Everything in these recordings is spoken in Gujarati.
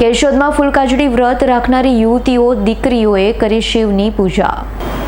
કેશોદમાં ફૂલકાજડી વ્રત રાખનારી યુવતીઓ દીકરીઓએ કરી શિવની પૂજા.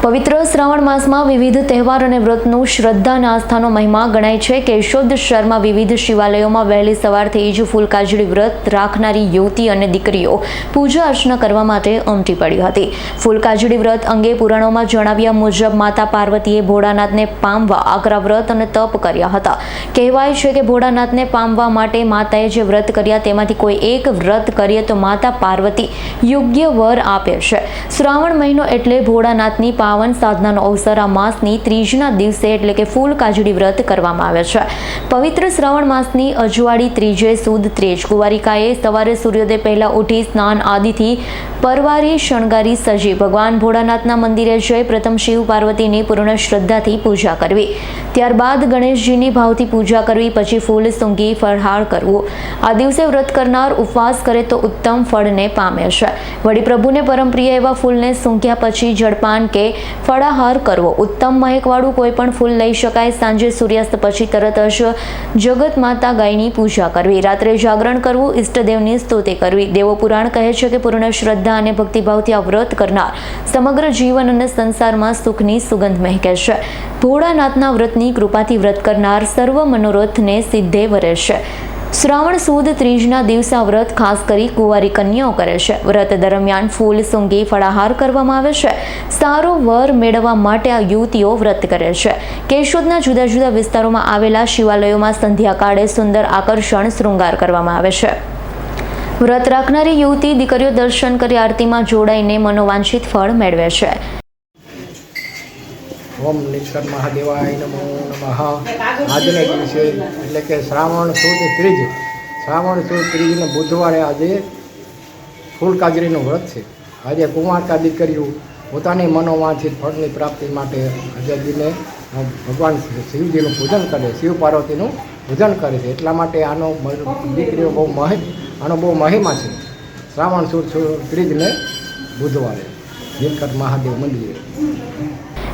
પવિત્ર શ્રાવણ માસમાં વિવિધ તહેવાર અને વ્રતનું શ્રદ્ધા અને આસ્થાનો મહિમા ગણાય છે. કેશોદ શહેરમાં વિવિધ શિવાલયોમાં વહેલી સવારથી જ ફૂલકાજડી વ્રત રાખનારી યુવતી અને દીકરીઓ પૂજા અર્ચના કરવા માટે ઉમટી પડી હતી. ફૂલકાજડી વ્રત અંગે પુરાણોમાં જણાવ્યા મુજબ માતા પાર્વતીએ ભોળાનાથને પામવા આકરા વ્રત અને તપ કર્યા હતા. કહેવાય છે કે ભોળાનાથને પામવા માટે માતાએ જે વ્રત કર્યા તેમાંથી કોઈ એક વ્રત કરીએ તો માતા પાર્વતી યોગ્ય વર આપે છે. શ્રાવણ મહિનો એટલે ભોળાનાથની પાવન સાધનાનો અવસર આ માસની ત્રીજના દિવસે એટલે કે ફૂલ કાજડી વ્રત કરવામાં આવે છે. પવિત્ર શ્રાવણ માસની અજવાળી ત્રીજે સુદ ત્રેજ કુવારિકાએ સવારે સૂર્યોદય પહેલાં ઉઠી સ્નાન આદિથી પરવારી શણગારી સજી. ભગવાન ભોળાનાથના મંદિરે જઈ પ્રથમ શિવ પાર્વતીની પૂર્ણ શ્રદ્ધાથી પૂજા કરવી. ત્યારબાદ ગણેશજીની ભાવથી પૂજા કરવી, પછી ફૂલ સૂંઘી ફળહાર કરવું. આ દિવસે વ્રત કરનાર ઉપવાસ કરે તો ઉત્તમ ફળને પામે છે. વળી પ્રભુને પરમપ્રિય એવા ફૂલને સૂંઘ્યા પછી જળપાન કે ફળાહાર કરવો. ઉત્તમ મહેકવાળું કોઈ પણ ફૂલ લઈ શકાય. સાંજે સૂર્યાસ્ત પછી તરત જ જગત માતા ગાયની પૂજા કરવી. રાત્રે જાગરણ કરવું, ઈષ્ટદેવની સ્તુતિ કરવી. દેવો પુરાણ કહે છે કે પૂર્ણ શ્રદ્ધા અને ભક્તિભાવથી આ વ્રત કરનાર સમગ્ર જીવન અને સંસારમાં સુખની સુગંધ મહેકે છે ભોળાનાથના વ્રતની કૃપાથી વ્રત કરનાર સર્વ મનોરથને સિદ્ધે વરે છે શ્રાવણ સુદ ત્રીજના દિવસે વ્રત ખાસ કરી કુંવારી કન્યાઓ કરે છે. વ્રત દરમિયાન ફૂલ સૂંઘી ફળાહાર કરવામાં આવે છે. સારો વર મેળવવા માટે આ યુવતીઓ વ્રત કરે છે. કેશોદના જુદા જુદા વિસ્તારોમાં આવેલા શિવાલયોમાં સંધ્યાકાળે સુંદર આકર્ષણ શૃંગાર કરવામાં આવે છે. વ્રત રાખનારી યુવતી દીકરીઓ દર્શન કરી આરતીમાં જોડાઈને મનોવાંછિત ફળ મેળવે છે. ઓમ નિશ્વર મહાદેવાય નમો નમઃ. આજને દિવસે એટલે કે શ્રાવણ સુદ ત્રીજ, શ્રાવણ સુદ ત્રીજને બુધવારે આજે ફૂલકાજરીનું વ્રત છે. આજે કુંવારકા દીકરીઓ પોતાની મનોવાંછિત ફળની પ્રાપ્તિ માટે આજે દિને ભગવાન શિવજીનું પૂજન કરે, શિવ પાર્વતીનું પૂજન કરે છે. એટલા માટે આનો દીકરીઓ બહુ મહિ, આનો બહુ મહિમા છે. શ્રાવણ સુદ ત્રીજને બુધવારે નીલકંઠ મહાદેવ મંદિરે.